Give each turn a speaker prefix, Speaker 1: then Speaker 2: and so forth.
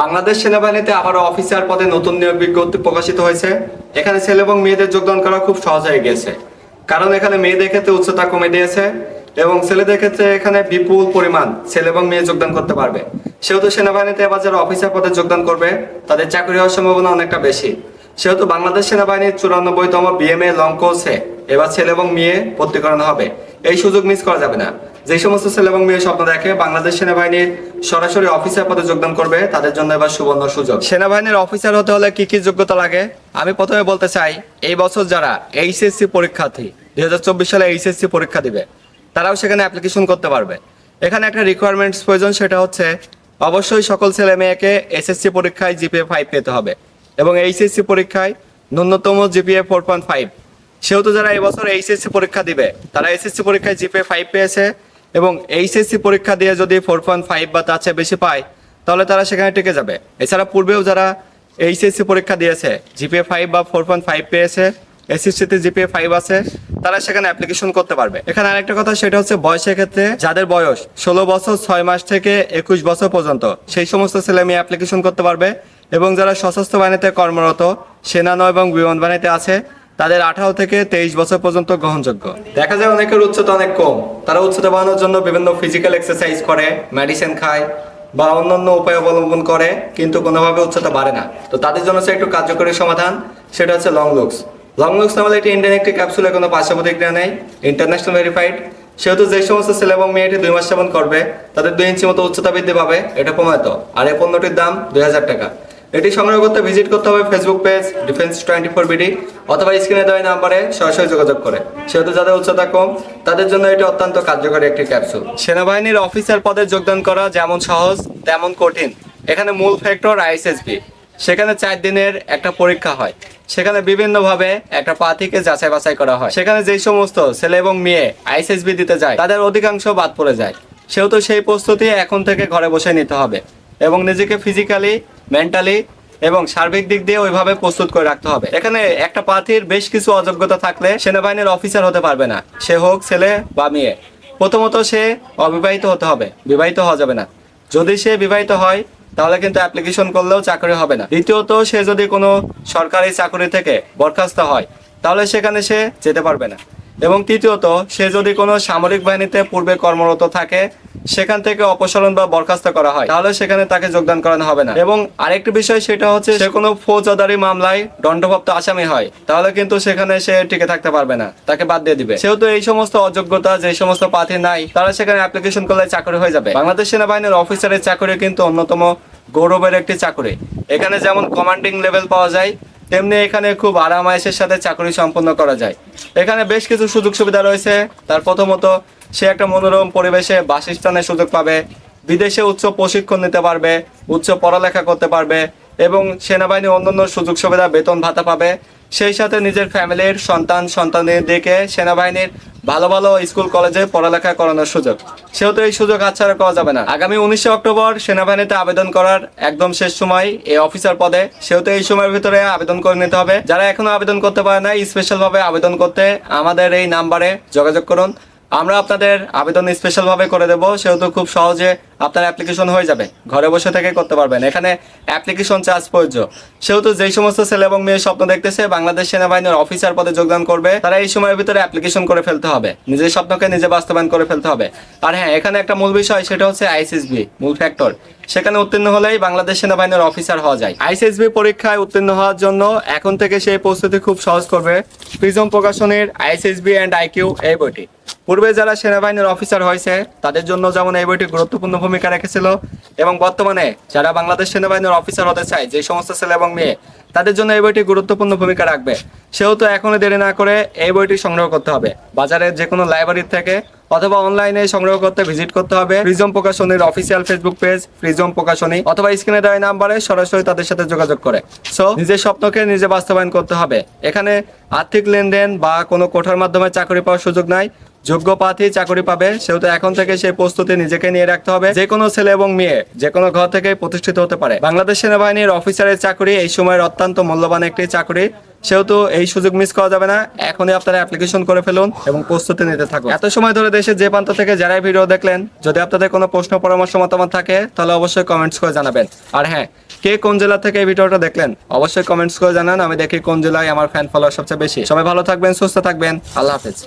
Speaker 1: বাংলাদেশ সেনাবাহিনীতে আবারও অফিসার পদে নতুন নিয়োগ বিজ্ঞপ্তি প্রকাশিত হয়েছে। এখানে ছেলে এবং মেয়েদের যোগদান করা খুব সহজ হয়ে গেছে। কারণ এখানে মেয়েদের ক্ষেত্রে উচ্চতা কমে দিয়েছে এবং ছেলেদের ক্ষেত্রে এখানে বিপুল পরিমাণ ছেলে এবং মেয়ে যোগদান করতে পারবে। সেহেতু সেনাবাহিনীতে এবার যারা অফিসার পদে যোগদান করবে, তাদের চাকরি হওয়ার সম্ভাবনা অনেকটা বেশি। সেহেতু বাংলাদেশ সেনাবাহিনীর চুরানব্বইতম বিএমএ লং কোর্সে এবার ছেলে এবং মেয়ে ভর্তি করানো হবে। এই সুযোগ মিস করা যাবে না। যে সমস্ত ছেলে এবং মেয়ে স্বপ্ন দেখে বাংলাদেশ সেনাবাহিনীর সরাসরি অফিসার পদে যোগদান করবে, তাদের জন্য এবার সুবর্ণ সুযোগ। সেনাবাহিনীর অফিসার হতে হলে কি কি যোগ্যতা লাগে? আমি প্রথমে বলতে চাই, এই বছর যারা এইচএসসি পরীক্ষার্থী, দুই হাজার চব্বিশ সালে এইচএসসি পরীক্ষা দিবে, তারাও সেখানে অ্যাপ্লিকেশন করতে পারবে। এখানে একটা রিকোয়ারমেন্টস প্রয়োজন, সেটা হচ্ছে অবশ্যই সকল ছেলে মেয়েকে এসএসসি পরীক্ষায় জিপিএ ফাইভ পেতে হবে এবং এইচএসসি পরীক্ষায় ন্যূনতম জিপিএ ফোর পয়েন্ট ফাইভ সেহেতু যারা এবছর এইচএসসি পরীক্ষা দিবে, তারা এসএসসি পরীক্ষায় জিপিএ ফাইভ পেয়েছে এবং এইচএসসি পরীক্ষা দিয়ে যদি ফোর পয়েন্ট ফাইভ বা তার চেয়ে বেশি পায়, তাহলে তারা সেখানে টিকে যাবে। এছাড়া পূর্বেও যারা এইচএসসি পরীক্ষা দিয়েছে জিপিএ ফাইভ বা ফোর পয়েন্ট ফাইভ পেয়েছে এসএসসিতে জিপিএ ফাইভ আছে, তারা সেখানে অ্যাপ্লিকেশন করতে পারবে। এখানে আরেকটা কথা, সেটা হচ্ছে বয়সের ক্ষেত্রে যাদের বয়স ষোলো বছর, ছয় মাস থেকে একুশ বছর পর্যন্ত, সেই সমস্ত ছেলে মেয়ে অ্যাপ্লিকেশন করতে পারবে এবং যারা সশস্ত্র বাহিনীতে কর্মরত সেনানো এবং বিমান বাহিনীতে আছে তাদের আঠারো থেকে তেইশ বছর পর্যন্ত গ্রহণযোগ্য। দেখা যায় অনেকের উচ্চতা অনেক কম। তারা উচ্চতা বাড়ানোর জন্য বিভিন্ন ফিজিক্যাল এক্সারসাইজ করে মেডিসিন খায় বা অন্যান্য উপায় অবলম্বন করে, কিন্তু কোনোভাবে উচ্চতা বাড়ে না। তো তাদের জন্য হচ্ছে একটু কার্যকরী সমাধান, সেটা হচ্ছে লং লুকস লং লুকস নামে এটি ইন্ডিয়ান একটি ক্যাপসুলে কোনো পার্শ্ব প্রতিক্রিয়া নেই ইন্টারন্যাশনাল ভেরিফাইড সেহেতু যে সমস্ত ছেলে এবং মেয়েটি দুই মাস সেবন করবে, তাদের দুই ইঞ্চি মতো উচ্চতা বৃদ্ধি পাবে, এটা প্রমাণিত। আর এই পণ্যটির দাম দুই হাজার টাকা। এটি সংগ্রহ করতে ভিজিট করতে হবে Facebook page defence twenty four BD অথবা স্ক্রিনে দেওয়া নাম্বারে সরাসরি যোগাযোগ করে। সেহেতু যাদের উচ্চতা কম, তাদের জন্য এটি অত্যন্ত কার্যকরী একটি ক্যাপসুল সেনাবাহিনীর অফিসার পদে যোগদান করা যেমন সহজ, তেমন কঠিন। এখানে মূল ফ্যাক্টর আইএসএসবি সেখানে চার দিনের একটা পরীক্ষা হয়। সেখানে বিভিন্নভাবে একটা প্রার্থীকে যাচাই বাছাই করা হয়। সেখানে যেই সমস্ত ছেলে এবং মেয়ে আইএসএসবি দিতে যায়, তাদের অধিকাংশ বাদ পড়ে যায়। সেহেতু সেই প্রস্তুতি এখন থেকে ঘরে বসে নিতে হবে এবং নিজেকে ফিজিক্যালি মেন্টালি এবং সার্বিক দিক দিয়ে ওইভাবে প্রস্তুত করে রাখতে হবে। এখানে একটা প্রার্থীর বেশ কিছু অযোগ্যতা থাকলে সেনাবাহিনীর অফিসার হতে পারবে না। সে হোক, ছেলে বা মেয়ে। প্রথমত সে অবিবাহিত হতে হবে, বিবাহিত হওয়া যাবে না। যদি সে বিবাহিত হয়, তাহলে কিন্তু অ্যাপ্লিকেশন করলেও চাকরি হবে না। দ্বিতীয়ত, সে যদি কোনো সরকারি চাকরি থেকে বরখাস্ত হয়, তাহলে সেখানে সে যেতে পারবে না। এবং তৃতীয়ত, সে যদি কোনো সামরিক বাহিনীতে পূর্বে কর্মরত থাকে সেখান থেকে অপসারণ বা বরখাস্ত করা হয়, তাহলে সেখানে তাকে যোগদান করানো হবে না। এবং আরেকটি বিষয় সেটা হচ্ছে, সে কোনো ফৌজদারি মামলায় দণ্ডপ্রাপ্ত আসামি হয়, তাহলে কিন্তু সেখানে সে টিকে থাকতে পারবে না, তাকে বাদ দিয়ে দিবে। সেহেতু এই সমস্ত অযোগ্যতা, যে সমস্ত প্রার্থী নাই, তারা সেখানে অ্যাপ্লিকেশন করলে চাকরি হয়ে যাবে। বাংলাদেশ সেনাবাহিনীর অফিসারের চাকরি কিন্তু অন্যতম গৌরবের একটি চাকরি। এখানে যেমন কমান্ডিং লেভেল পাওয়া যায়, তেমনি এখানে খুব আরামায়েশের সাথে চাকরি সম্পন্ন করা যায়। এখানে বেশ কিছু সুযোগ সুবিধা রয়েছে। তার প্রথমত সে একটা মনোরম পরিবেশে বাসস্থানের সুযোগ পাবে, বিদেশে উচ্চ প্রশিক্ষণ নিতে পারবে, উচ্চ পড়ালেখা করতে পারবে এবং সেনাবাহিনী অন্যান্য সুযোগ সুবিধা বেতন ভাতা পাবে। সেই সাথে নিজের ফ্যামিলির সন্তান, সন্তানের দিকে সেনাবাহিনীর ভালো ভালো স্কুল, কলেজে পড়ালেখা করানোর সুযোগ। সেহেতু এই সুযোগ হাতছাড়া করা যাবে না। আগামী উনিশে অক্টোবর সেনাবাহিনীতে আবেদন করার একদম শেষ সময় এই অফিসার পদে। সেহেতু এই সময়ের ভিতরে আবেদন করে নিতে হবে। যারা এখনও আবেদন করতে পারে না স্পেশাল ভাবে আবেদন করতে আমাদের এই নাম্বারে যোগাযোগ করুন। আমরা আপনাদের আবেদন স্পেশাল ভাবে করে দেবো, সেহেতু খুব সহজে আপনার অ্যাপ্লিকেশন হয়ে যাবে। ঘরে বসে থেকে করতে পারবেন। এখানে অ্যাপ্লিকেশন চার্জ প্রযোজ্য। সেহেতু যেই সমস্ত ছেলে এবং মেয়ে স্বপ্ন দেখতেছে, বাংলাদেশ সেনাবাহিনীর অফিসার পদে যোগদান করবে, তারা এই সময়ের ভিতরে অ্যাপ্লিকেশন করে ফেলতে হবে। নিজের স্বপ্নকে নিজে বাস্তবায়ন করে ফেলতে হবে। আর হ্যাঁ এখানে একটা মূল বিষয়, সেটা হচ্ছে আইসিএসবি মূল ফ্যাক্টর সেখানে উত্তীর্ণ হলেই বাংলাদেশ সেনাবাহিনীর অফিসার হওয়া যায়। আইসিএসবি পরীক্ষায় উত্তীর্ণ হওয়ার জন্য এখন থেকে সেই প্রস্তুতি খুব সহজ করবে। প্রিজম প্রকাশনের আইসিএসবি অ্যান্ড আইকিউ এই বইটি। পূর্বে যারা সেনাবাহিনীর অফিসার হয়েছে, তাদের জন্য যেমন এই বইটি গুরুত্বপূর্ণ ভূমিকা রেখেছিল, এবং বর্তমানে যারা বাংলাদেশ সেনাবাহিনীর অফিসার হতে চায়, যে সমস্ত ছেলে এবং মেয়ে, তাদের জন্য এই বইটি গুরুত্বপূর্ণ ভূমিকা রাখবে। সেহেতু এখনও দেরি না করে এই বইটি সংগ্রহ করতে হবে। বাজারের যে কোনো লাইব্রেরি থেকে অথবা অনলাইনে সংগ্রহ করতে ভিজিট করতে হবে। ফ্রিজম প্রকাশনীর অফিসিয়াল ফেসবুক পেজ ফ্রিজম প্রকাশনী, অথবা স্ক্রিনে দেওয়া নাম্বারে সরাসরি তাদের সাথে যোগাযোগ করে। সো নিজের স্বপ্নকে নিজে বাস্তবায়ন করতে হবে। এখানে আর্থিক লেনদেন বা কোনো কোঠার মাধ্যমে চাকরি পাওয়ার সুযোগ নাই। যোগ্য প্রার্থী চাকরি পাবে সেহেতু এখন থেকে সেই প্রস্তুতি নিজেকে নিয়ে রাখতে হবে। যে কোনো ছেলে এবং মেয়ে, যে কোনো ঘর থেকে প্রতিষ্ঠিত হতে পারে। বাংলাদেশ সেনাবাহিনীর অফিসারের চাকরি এই সময়ের অত্যন্ত মূল্যবান একটি চাকরি। সেহেতু এই সুযোগ মিস করা যাবে না। এখনই আপনারা অ্যাপ্লিকেশন করে ফেলুন এবং প্রস্তুতি নিতে থাকুন। এত সময় ধরে দেশের যে প্রান্ত থেকে যারাই ভিডিও দেখলেন, যদি আপনাদের কোনো প্রশ্ন, পরামর্শ, মতামত থাকে, তাহলে অবশ্যই কমেন্টস করে জানাবেন। আর হ্যাঁ কে কোন জেলা থেকে এই ভিডিওটা দেখলেন, অবশ্যই কমেন্টস করে জানান। আমি দেখি কোন জেলায় আমার ফ্যান ফলোয়ার সবচেয়ে বেশি। সবাই ভালো থাকবেন, সুস্থ থাকবেন। আল্লাহ হাফেজ।